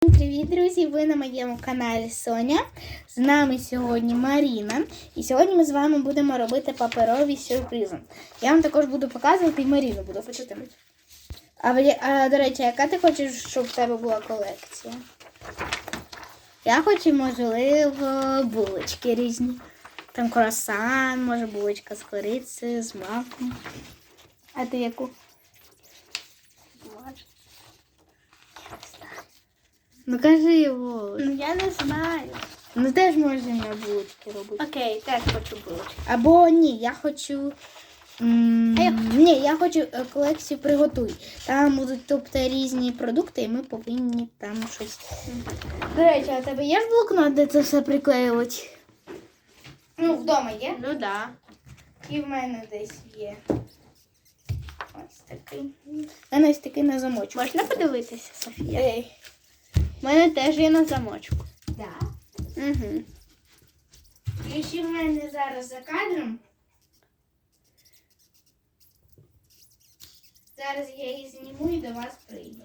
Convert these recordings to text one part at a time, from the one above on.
Привіт, друзі! Ви на моєму каналі Соня. З нами сьогодні Маріна. І сьогодні ми з вами будемо робити паперові сюрпризи. Я вам також буду показувати і Маріну буду вчити. А, а до речі, яка ти хочеш, щоб в тебе була колекція? Я хочу, можливо, булочки різні. Там круасан, може булочка з корицею, з маком. А ти яку? Ну кажи його. Ну я не знаю. Ну теж можна булочки робити. Окей, теж хочу булочки. Або ні, я хочу. м, А я Ні, я хочу е, колекцію приготуй. Там будуть тобто різні продукти, і ми повинні там щось. До речі, а у тебе є ж блокнот, де це все приклеювати? Ну, вдома є. Ну да. І в мене десь є. Ось такий. У мене ось такий на замочку. Можна подивитися, Софія? Ей. У мене теж є на замочку. Да. Угу. І ще в мене зараз за кадром. Зараз я її зніму і до вас прийду.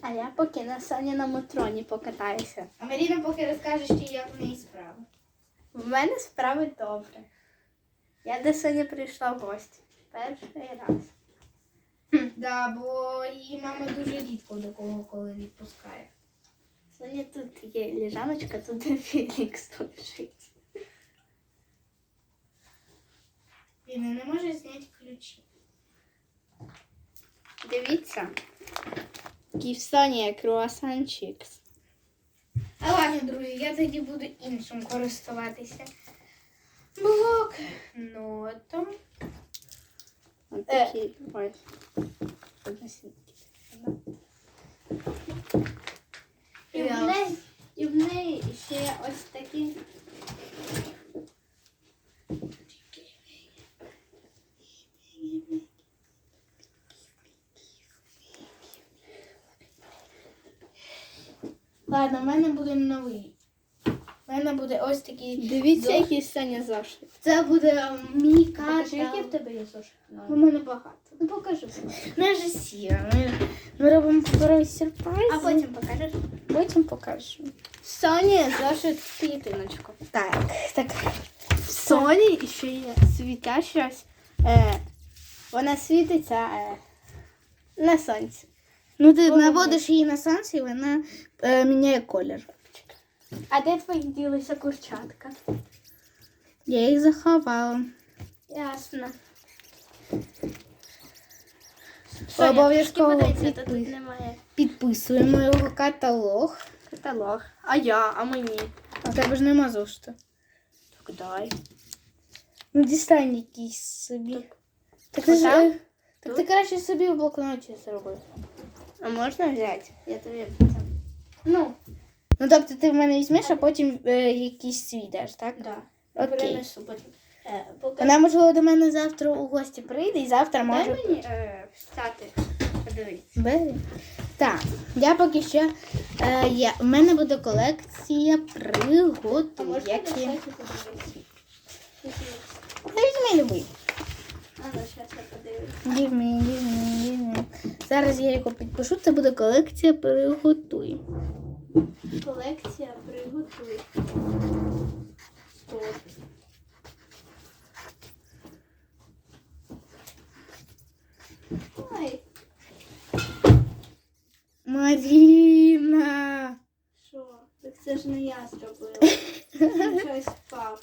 А я поки на Соні на мотроні покатаюся. А Маріна поки розкаже, ще як в неї справа. В мене справи добре. Я до Соні прийшла в гості. Перший раз. Да, бо її мама дуже рідко до кого коли відпускає. Соня тут є ліжаночка, тут Фелікс лежить. Він не може зняти ключі. Дивіться. Такий в Соні є. А ладно, друзі, я тоді буду іншим користуватися. Блокнотом. Ось Е. такий. Ось. Односінький. І в неї, і в неї ще ось такі. Ладно, в мене буде новий. У мене буде ось такий. Дивіться, зошит. який Соня зошит. Це буде мій Покажи, які в тебе є зошити. У мене багато. Ну покажи. Не ж сіра. Ми, ми робимо паперовий сюрприз. А потім покажеш. потім покажу. Соні зошит клітиночку. Так, так. В Соні ще є світящась. Е, вона світиться е, на сонці. Ну, ти наводиш її на сонце, і вона е, міняє колір. А де твої ділися курчатка? Я їх заховала. Ясно. Обов'язково Соня, трішки подивися, підпис- тут немає Підписуємо його каталог. каталог. А я, а мені. А в тебе ж нема зошита. Так дай. Ну, дістань якийсь собі. Так, ти, ж, Отак? е, так ти краще собі в блокноті зроби. А можна взяти? Я тобі. Ну. Ну, тобто ти в мене візьмеш, а потім е, якийсь свій даш, так? Да. Окей. Перенесу потім. Е, покажи. Вона, можливо, до мене завтра у гості прийде і завтра Дай може. мені е, встати. Подивись. Бери. Так, я поки що. Е, я, в мене буде колекція приготуй. Які... подивитися? Та візьми любий. А ну, зараз я подивлюсь. Me, give me. Зараз я його підпишу, це буде колекція приготуй. Колекція приготуй. Стоп. Ой, Маріна! що? Так це ж не я зробила. Він Щось впав.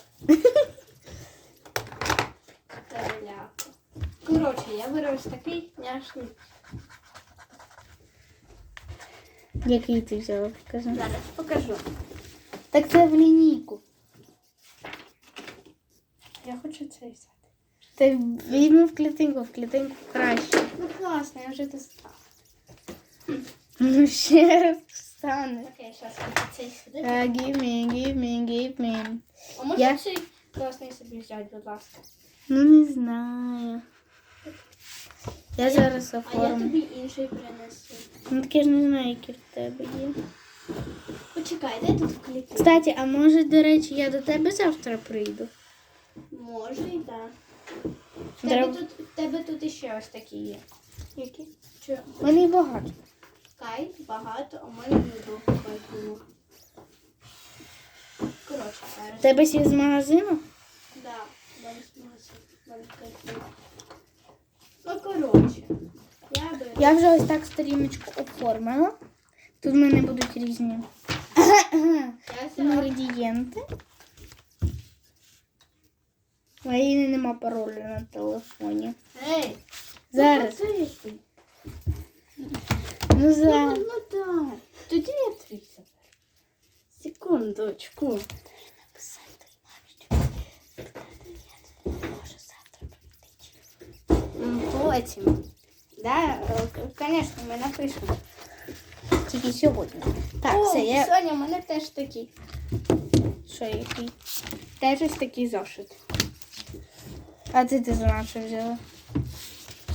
Коротше, я беру ось такий няшний. Який ти взяла? Покажи. Зараз покажу. Так це в лінійку. Я хочу це взяти. Ти візьми в клітинку, в клітинку краще. Ну класно, я вже достала. Ну ще раз встане. Окей, зараз я цей сюди. Uh, give me, give me, give me. А можна Я- цей класний собі взяти, будь ласка? Ну не знаю. Я зараз оформлю. А я тобі інший принесу. Ну так я ж не знаю, які в тебе є. Почекай, де тут клітинка? Кстати, а може, до речі, я до тебе завтра прийду? Може і так. В тебе тут, в тебе тут іще ось такі є. Які? У мене багато. Скай багато, а в мене не скай. Коротше, В зараз. Тебе всі з магазину? Да, далі магазин. Далі скай. Ну, коротше. Я би... Я вже ось так сторіночку оформила. Тут в мене будуть різні інгредієнти. У Маріни нема паролю на телефоні. Ей! Зараз. Ну, ти? Ну Ну, зараз. так. Тоді я. Секундочку. Написати мамі, що може завтра прийти. М, Да, звісно, ми напишемо. Тільки сьогодні. Так, О, все, я. Соня, у мене теж такий. Що який? Теж ось такий зошит. А ти ти за що взяла?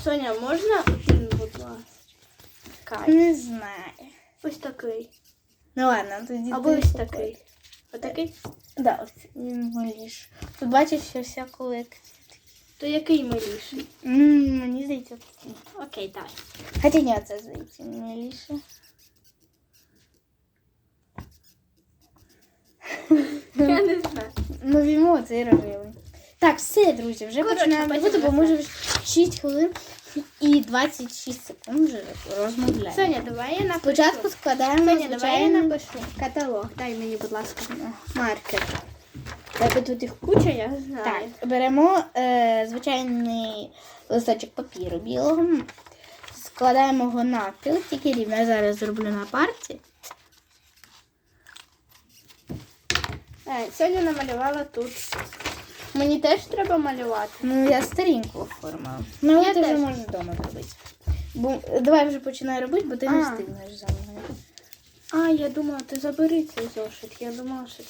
Соня, можна один, будь ласка? Не знаю. Ось такий. Ну ладно, тоді. Або ось такий. Отакий? Да, ось він маліш. Тут бачиш, що вся колекція. То який миліший? М, Мені здається, такий. Окей, давай. Хоча ні, це здається миліше. Я не знаю. Ну, візьму цей рожевий. Так, все, друзі, вже Коротше, починаємо потім робити, бо ми вже 6 хвилин і 26 секунд вже розмовляємо. Соня, давай я напишу. Спочатку складаємо Соня, давай я звичайний напишу. Каталог. Дай мені, будь ласка, маркер. Тебе тут їх куча, я знаю. Так, беремо е, звичайний листочок папіру білого, складаємо його навпіл, тільки рівно. Я зараз зроблю на парті. Е, Соня намалювала тут. Мені теж треба малювати. Ну, я сторінку оформила. Ну, але Я ти вже теж. можеш вдома робити. Бо, давай вже починай робити, бо ти не А. встигнеш за мною. А, я думала, ти забери цей зошит. Я думала, що.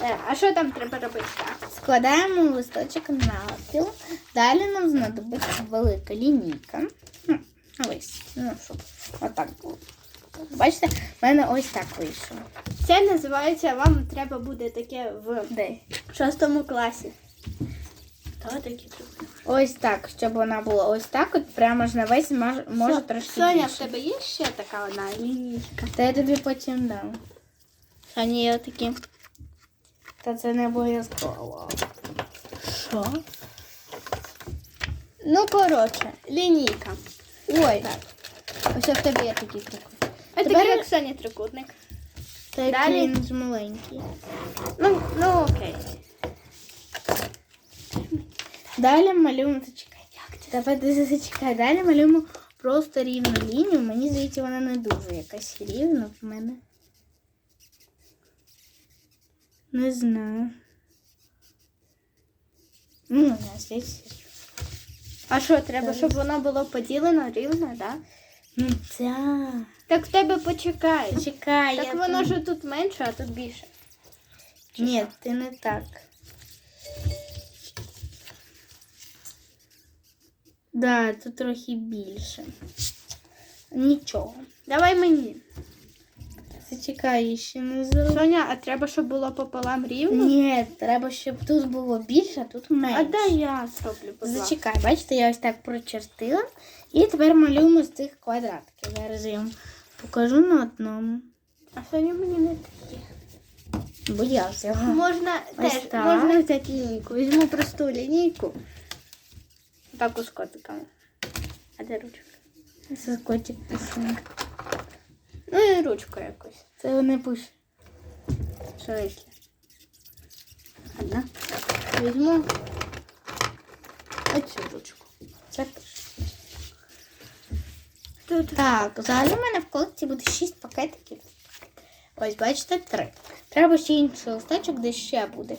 Е, а що там треба робити? Так. Складаємо листочок навпіл. Далі нам знадобиться велика лінійка. Ну, ось, ну, щоб отак було. Бачите, в мене ось так вийшло. Це називається вам треба буде таке в Де? шостому класі. Та такі трохи. Ось так, щоб вона була ось так, от прямо ж на весь може, може трошки Соня, більше. в тебе є ще така одна лінійка? Та я тобі потім дам. Соня, є такі. Та це не обов'язково. Що? Ну, коротше, лінійка. Ой, ось в тебе є такий трикутник. А Тепер такий як Соня трикутник. Та Далі. він ж маленький. Ну, ну окей. Далі малюємо. Зачекай, як це? Давай ти зачекай. Далі малюємо просто рівну лінію. Мені здається, вона не дуже якась рівна в мене. Не знаю. Ну, не знаю, здається. А що, треба, щоб воно було поділено рівно, так? Да? Ну, ця. Так в тебе почекай. Чекай, Так я воно ж тут менше, а тут більше. Ні, ти не так. Да, тут трохи більше. Нічого. Давай мені. Зачекай, ще не зроблю. Соня, а треба, щоб було пополам рівно? Ні, треба, щоб тут було більше, а тут менше. А дай я зроблю, будь ласка. Зачекай, бачите, я ось так прочертила. І тепер малюємо з цих квадратиків. Зараз я вам покажу на одному. А Соня мені не такі. Бо я взяла. Можна Ось теж так. можна взяти лінійку. Візьму просту лінійку. Так з котиками. А де ручка? Це котик. Ну і ручку якусь. Це не пише. Що якщо? Одна. Візьму оцю ручку. Це пише. Тут. Так, взагалі в мене в колекції буде 6 пакетиків. Ось, бачите, 3. Треба ще інший листочок, де ще буде.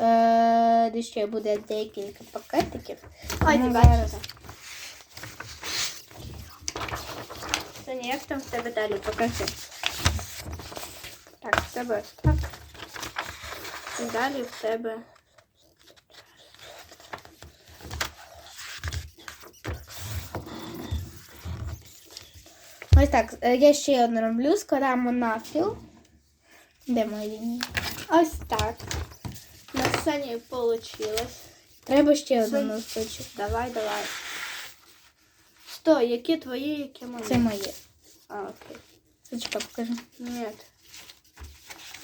Е, де ще буде декілька пакетиків. Ой, Тому ти зараз- бачиш. Соня, як там в тебе далі? Покажи. Так, в тебе ось так. І далі в тебе. Ось так, е, я ще одну роблю, складаємо навпіл. Де моя лінія? Ось так. На Соні вийшло. Треба ще один Це- листочок. Давай, давай. Стой, які твої, які мої? Це моє. А, окей. Зачекай, покажи. Ні,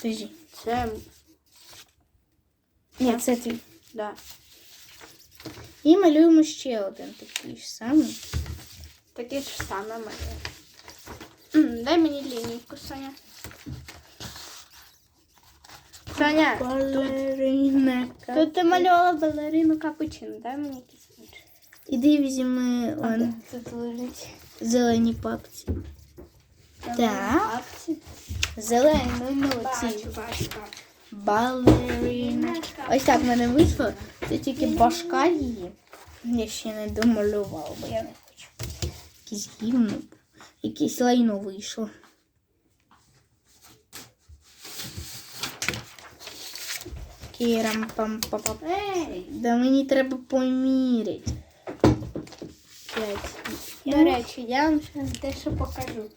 Подожди. це, Ні, це твій. да. І малюємо ще один такий ж самий. Таке ж саме моє. М, Дай мені лінійку, Соня. Соня, Балерина. тут ти малювала балерину капучино. Дай мені якийсь Візьми А, он, Тут лежить. зелені папці. Так. Зелені, ну ці. Балерина. Ось так в мене вийшло. Це тільки башка її. Я ще не домалювала, бо я не хочу. Якийсь гімн. Якесь лайно вийшло. Кірам пам па па Ей! Да мені треба поміряти. П'ять. До речі, я вам зараз дещо покажу.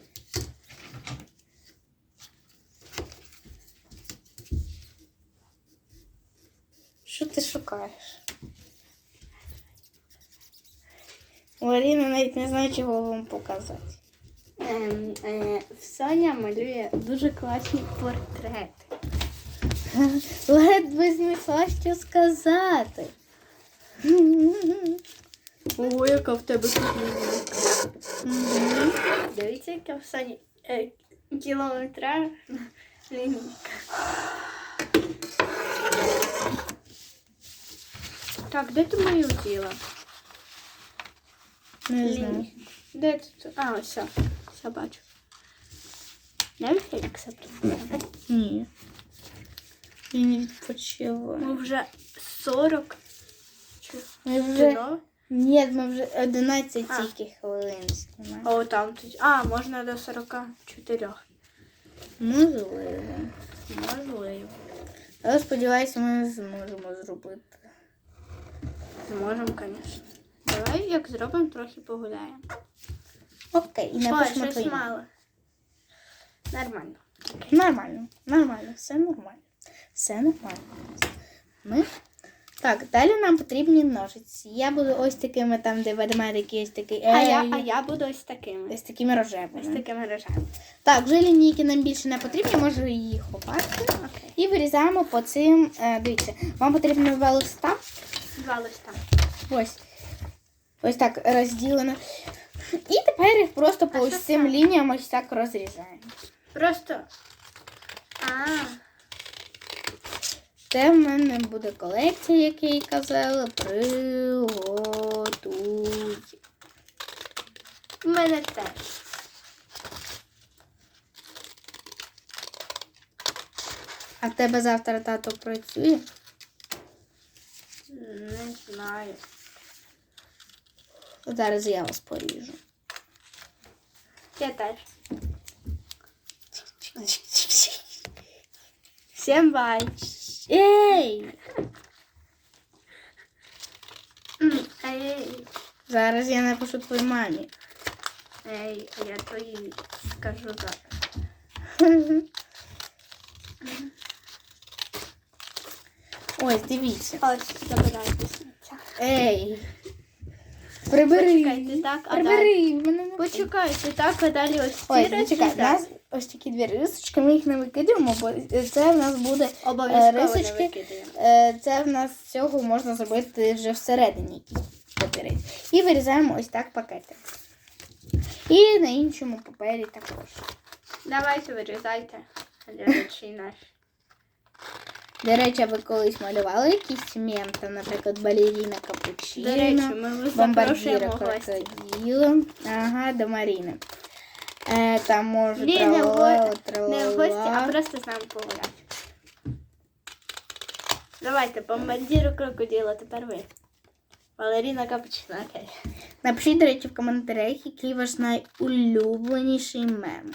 Що ти шукаєш? Маріна навіть не знає, чого вам показати. Ем, е, Соня малює дуже класні портрети. Ледве знайшла, що сказати. О, яка в тебе тут лінійка. Мгм. Дивіться, яка в Соні е, кілометра лінійка. Так, де ти мою діла? Не знаю. Де тут? А, ось. все. Все бачу. Навіть як це Ні. Я не відпочиваю. Ми вже 40 чи Ми вже... Ні, ми вже 11 А. тільки хвилин знімаємо. О, там тут. А, можна до 44. Можливо. Можливо. Але сподіваюся, ми зможемо зробити. Зможемо, звісно. Давай, як зробимо, трохи погуляємо. Окей, і Ой, напишемо щось твої. мало. Нормально. Нормально, нормально, все нормально. Все нормально. Ми... Так, далі нам потрібні ножиці. Я буду ось такими там, де ведмедики, ось такий. А я, а я буду ось такими. Ось такими рожевими. Ось такими рожами. Так, вже лінійки нам більше не потрібні, можу її ховати. Окей. І вирізаємо по цим. Е, дивіться, вам потрібно два листа. Два листа. Ось. Ось так розділено. І тепер їх просто по ось цим лініям ось так розрізаємо. Просто. А, Це в мене буде колекція, як я і казала. Приготуй. в мене теж. А в тебе завтра тато працює? Не знаю. Зараз я вас поріжу. Я теж. Всім бай. Ей! Ей, Зараз я напишу твоїй мамі. ей, а я твої скажу зараз. Ось, дивіться. Ось, забирайте сміття. Ей! Прибери. Почекайте, так, а далі. Прибери. в Мене не Почекайте, так, а далі ось ці речі. зачекай, у нас ось такі дві рисочки, ми їх не викидаємо, бо це в нас буде Обов'язково не рисочки. викидаємо. Е, Це в нас з цього можна зробити вже всередині якісь папірець. І вирізаємо ось так пакети. І на іншому папері також. Давайте вирізайте. Глядачі наші. До речі, ви колись малювали якийсь мем, там, наприклад, балеріна капучино, До речі, ми вас запрошуємо в гості. Ага, до Маріни. Е, там може Ні, не в тралала, го- Не в гості, а тралала. просто з нами погуляти. Давайте, бомбардіру крокодила, тепер ви. Валеріна Капучино, окей. Напишіть, до речі, в коментарях, який ваш найулюбленіший мем.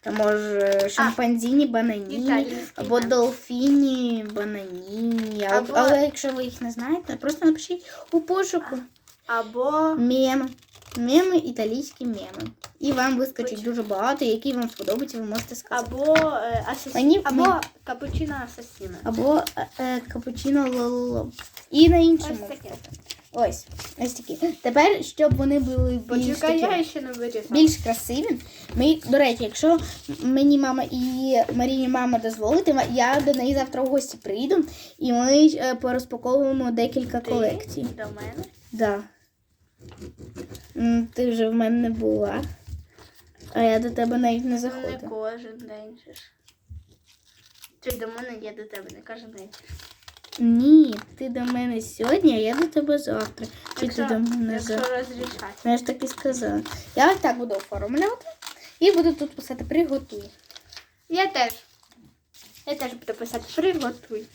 Там може шимпанзіні, бананіні, італійський або мем. долфіні, бананіні. А- Або- Але якщо ви їх не знаєте, просто напишіть у пошуку Або меми. Меми, італійські меми. І вам вискочить дуже багато, які вам сподобаються, ви можете сказати. або е, асасін, Мені- або капучино асасіна. Або е, е, капучино лололо. І на іншому. Ось таке. Ось, ось такі. Тепер, щоб вони були більш, Почекай, такі, я ще не вирізала. більш красиві, ми, до речі, якщо мені мама і Маріні мама дозволить, я до неї завтра в гості прийду і ми е, порозпаковуємо декілька Ти колекцій. До мене. Да. М, Ти вже в мене не була. А я до тебе навіть не Ну, Не заходила. кожен день ж. Ти до мене, я до тебе не кожен день. Ні, ти до мене сьогодні, а я до тебе завтра. Чи ти до мене завтра? Ну, Я ж так і сказала. Я ось так буду оформлювати і буду тут писати приготуй. Я теж. Я теж буду писати приготуй.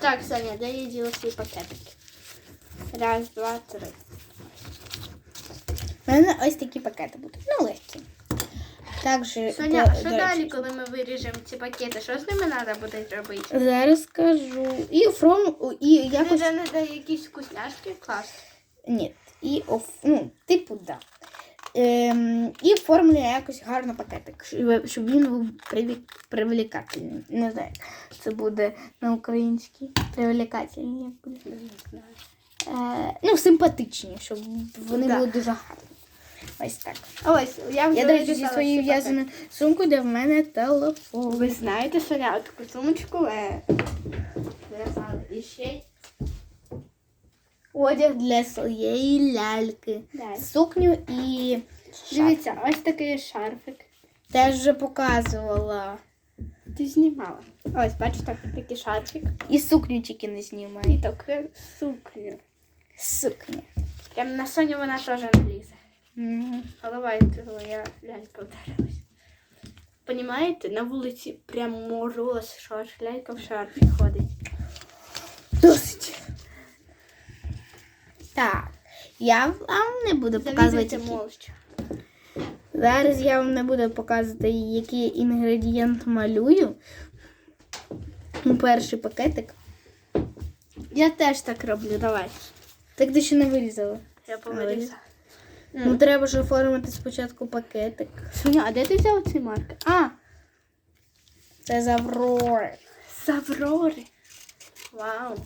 Так, Соня, де я діла свої пакетики? Раз, два, три. Мене ось такі пакети будуть. Ну, легкі. Також, Соня, а що до далі, речі, коли ми виріжемо ці пакети? Що з ними треба буде робити? Зараз скажу. І фром, і Якось... якось. Дає якісь вкусняшки класти. Ні, і оф... ну, типу, да. Ем, і оформлює якось гарно пакетик, щоб, щоб він був привік... привлекательний. Не знаю, як це буде на українській. Привлекательний, як буде. Знаю. Е, ну, симпатичні, щоб вони Да. були дуже гарні. Ось так. Ось, я вже Я, до речі, зі вирізала своєю всі пакети. в'язаною сумкою, де в мене телефон. Ви знаєте, Соня, от таку сумочку е, в'язала. І ще й Одяг для своєї ляльки. Далі. Сукню і шарф. Дивіться, ось такий шарфик. Теж вже показувала. Ти знімала. Ось, бачите, такий шарфик. І сукню тільки не І знімаю. таку сукню. Сукня. Прям на Соню вона теж не лізе. Мгм. Голова цього я лялька вдарилась. Понімаєте, на вулиці прям мороз, що аж лялька в шарфі ходить. Досить. Так. Я вам не буду показувати. Які... Зараз я вам не буду показувати, який інгредієнт малюю. Ну, Перший пакетик. Я теж так роблю, давай. Так ти ще не вирізала. Я повирізала. Ну, треба ж оформити спочатку пакетик. Соня, а де ти взяв цей маркер? А, Це з Аврори. з Аврори. Вау.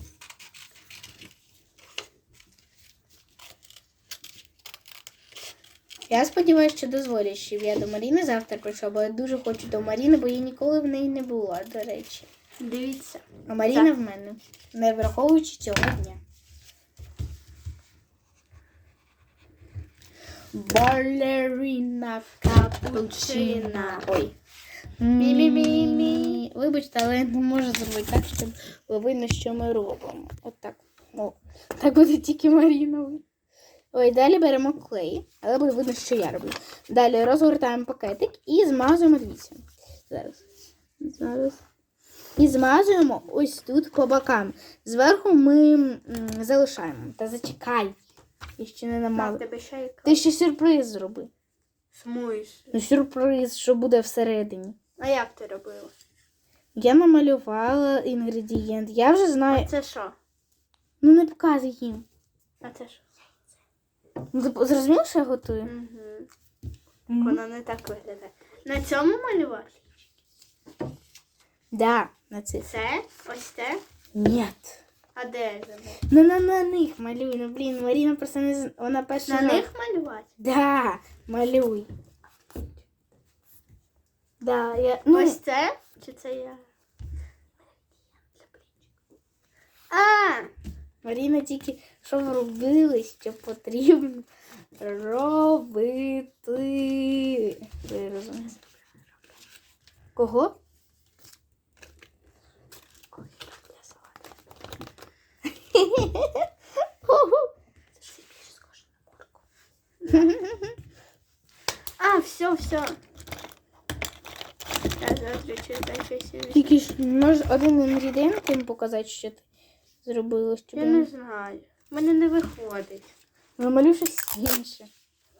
Я сподіваюся, що дозволять, щоб я до Маріни завтра прийшла, бо я дуже хочу до Маріни, бо я ніколи в неї не була, до речі. Дивіться. А Маріна в мене, не враховуючи цього дня. Балерина капучина. Ой. Мі-мі-мі-мі. Вибачте, але я не можу зробити так, щоб було видно, що ми робимо. Отак. О, так буде тільки Маріновий. Ой, далі беремо клей, але буде видно, що я роблю. Далі розгортаємо пакетик і змазуємо дивіться. Зараз. Зараз. І змазуємо ось тут по бокам. Зверху ми залишаємо. Та зачекай. Я ще не намазала. тебе ще й Ти ще сюрприз зроби. смуєш. Ну, сюрприз, що буде всередині. А як ти робила? Я намалювала інгредієнт. Я вже знаю. А це що? Ну не показуй їм. А це що? Ну, ти зрозумів, що я готую? Угу. Воно не так виглядає. На цьому малювати? Да, на це. Це? Ось це? Ні. А де забув? Ну на, на них малюй. Ну блін, Маріна просто не з- вона перша. На них малювати? Да, малюй. Да, я. Ну, Ось це? Чи це я? А, Маріна тільки що робили, що потрібно робити. Ви розумієте? Кого? а, все, все. Тільки ж може один інгредієнт їм показати, що ти зробила, щоб Я не знаю. У мене не виходить. намалюй щось інше.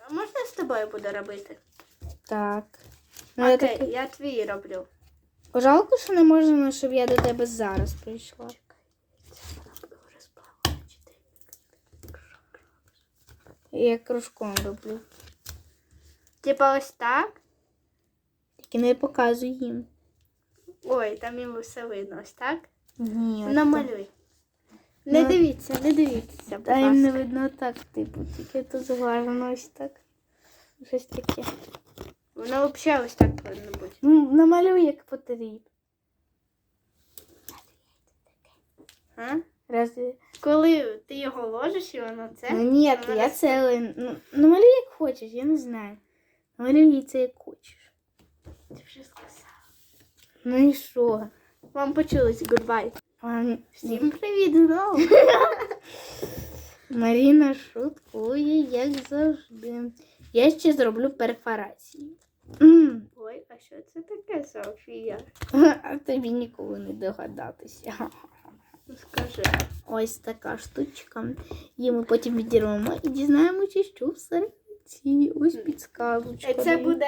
А можна з тобою буду робити? Так. Ну, я Окей, так... я твій роблю. Жалко, що не можна, щоб я до тебе зараз прийшла. Я кружком роблю. Типа ось так. Тільки не показуй їм. Ой, там їм все видно. Ось так. Ні. Намалюй. Не Ну. дивіться, не дивіться, Та їм не видно так, типу, тільки тут гарно ось так. Щось таке. Воно взагалі ось так повинно бути. Ну, намалюй як потрібно. А? Разве? Коли ти його ложиш і воно це. Ну ні, я роз- це. Ну, намалюй як хочеш, я не знаю. Намалюй їй це як хочеш. Ти вже сказала. Ну і що? Вам почулось гудбай. Вам... Всім привіт знову. Маріна шуткує, як завжди. Я ще зроблю перфорацію. Ой, а що це таке, Софія? А тобі ніколи не догадатися. Ну скажи. Ось така штучка. Її ми потім відірвемо і дізнаємося, що всередині. Ось підсказочка. Це буде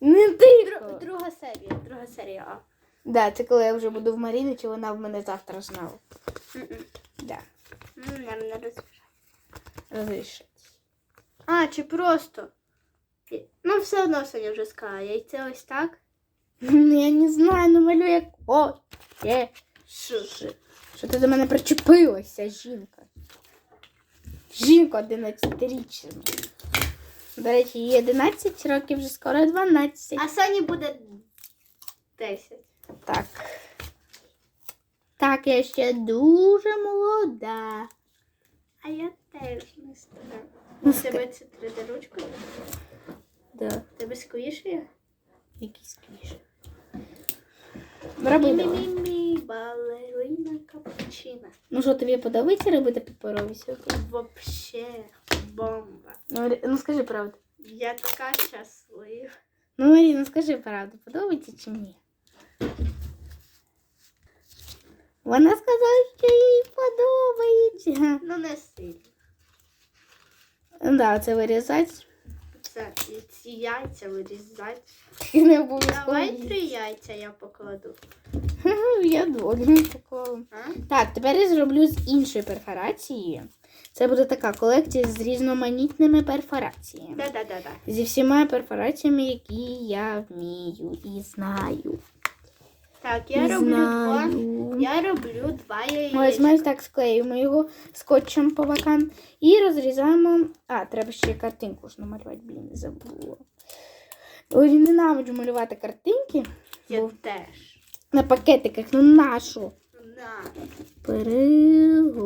Не тихо. дру- друга серія. Друга серія. А. Да, це коли я вже буду в Маріни, чи вона в мене завтра знала. Да. М, Я не розумію. Розрішить. А, чи просто? Ну, все одно Соня вже сказала. Яйце ось так. Ну, Я не знаю, намалюй як. О, є. Що? Що ти до мене причепилася, жінка? Жінка 11-річна. До речі, їй 11 років, вже скоро 12. А Соні буде 10. Так. Так, я ще дуже молода. А я теж не стара. У тебе це 3D ручка? Да, Тебе сквішує? якийсь квіш. Роби давай. Мі-мі-мі, балерина капучина. Ну що, тобі подобається робити паперові сьогодні? Вообще бомба. Ну, Марі- ну скажи правду. Я така щаслива. Ну, Марі, ну скажи правду, подобається чи ні? Вона сказала, що їй подобається. Ну не сильно. Ну да, це вирізати. І ці яйця вирізати. Не обов'язково. Давай три яйця я покладу. Я двоє поклала. А? Так, тепер я зроблю з іншої перфорації. Це буде така колекція з різноманітними перфораціями. Да-да-да-да. Зі всіма перфораціями, які я вмію і знаю. Так, я І роблю два. Я роблю два Ось яєчка. ми так склеюємо його скотчем по бокам і розрізаємо. А, треба ще картинку ж намалювати, блін, забула. Ой, ненавиджу малювати картинки Я бо теж. на пакетиках, ну нашу. На. Приготує.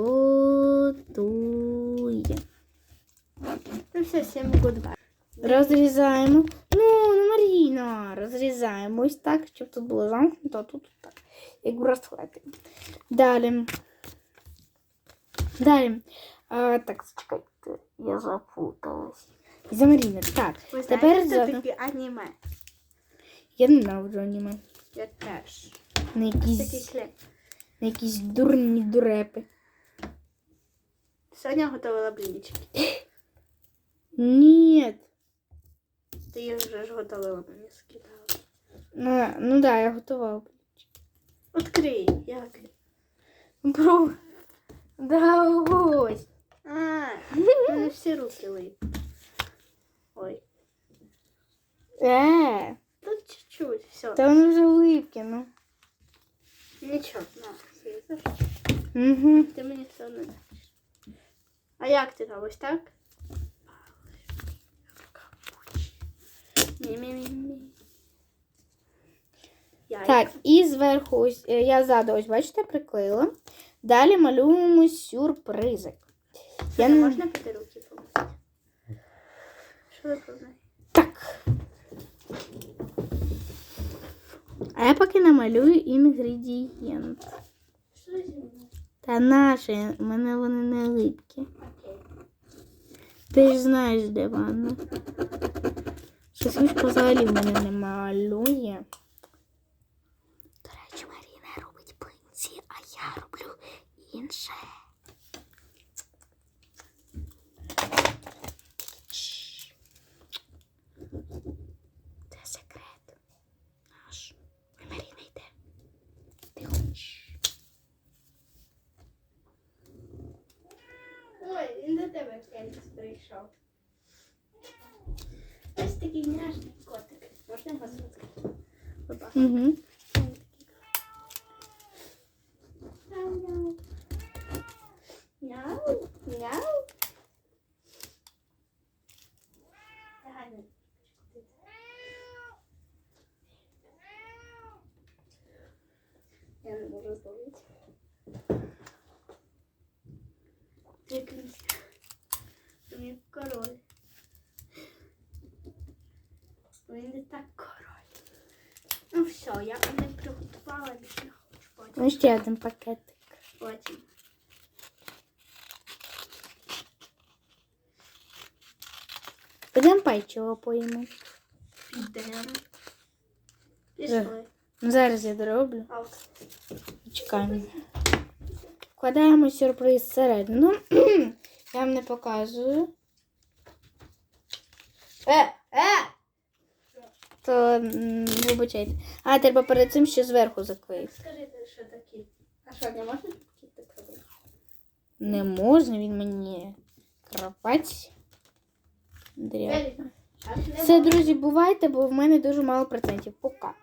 Ну все, всім гудбай. Розрізаємо. Ну, ну, Маріна, розрізаємо ось так, щоб тут було замкнуто, а тут так. Як браслети. Далі. Далі. А, так, зачекайте, я запуталась. За Маріна. Так, Ви тепер знаєте, за... що таке аніме? Я ненавиджу аніме. Я теж. На Такий якісь, кліп. на якісь дурні дурепи. Соня готувала блінчики. Ні. Ти їх вже ж готувала, мені скидала. Ну, ну да, я готувала. Открий, як. Бро. Да, ось. А, у мене всі руки лип. Ой. Е, Тут чуть-чуть, все. та воно вже липке, ну. Нічого, на, з'їздиш. Угу. Ти мені все одно даш. А як ти там ось так? Мі-мі-мі-мі. Яйка. Так, і зверху ось, е, я ззаду, ось, бачите, приклеїла. Далі малюємо сюрпризик. Я не можна піти руки помити? Що ви помили? Так. А я поки намалюю інгредієнт. Що? Та наші, у мене вони не липкі. Ти ж знаєш, де ванна. Щось Мішка взагалі в мене не малює. До речі, Маріна робить плинці, а я роблю інше. Це секрет. Наш. Маріна йде. Тихо. Ой, він до тебе Фелікс прийшов. Ось такий няшний котик. Можна його сфоткати? Опа. Угу. Він не так король. Ну все, я не приготувала більше не хочу потім. Ну, ще один пакетик. Потім. Підемо печиво поїмо. Підемо. Пішли. Ну, зараз я дороблю. А, Чекаємо. Вкладаємо сюрприз всередину. Я вам не показую. Е, е! То вибачайте. А, треба перед цим ще зверху заклеїти. Скажіть, що такі. А що, не можна такі так робити? Не можна, він мені кропать. Не Все, друзі, бувайте, бо в мене дуже мало процентів. Пока.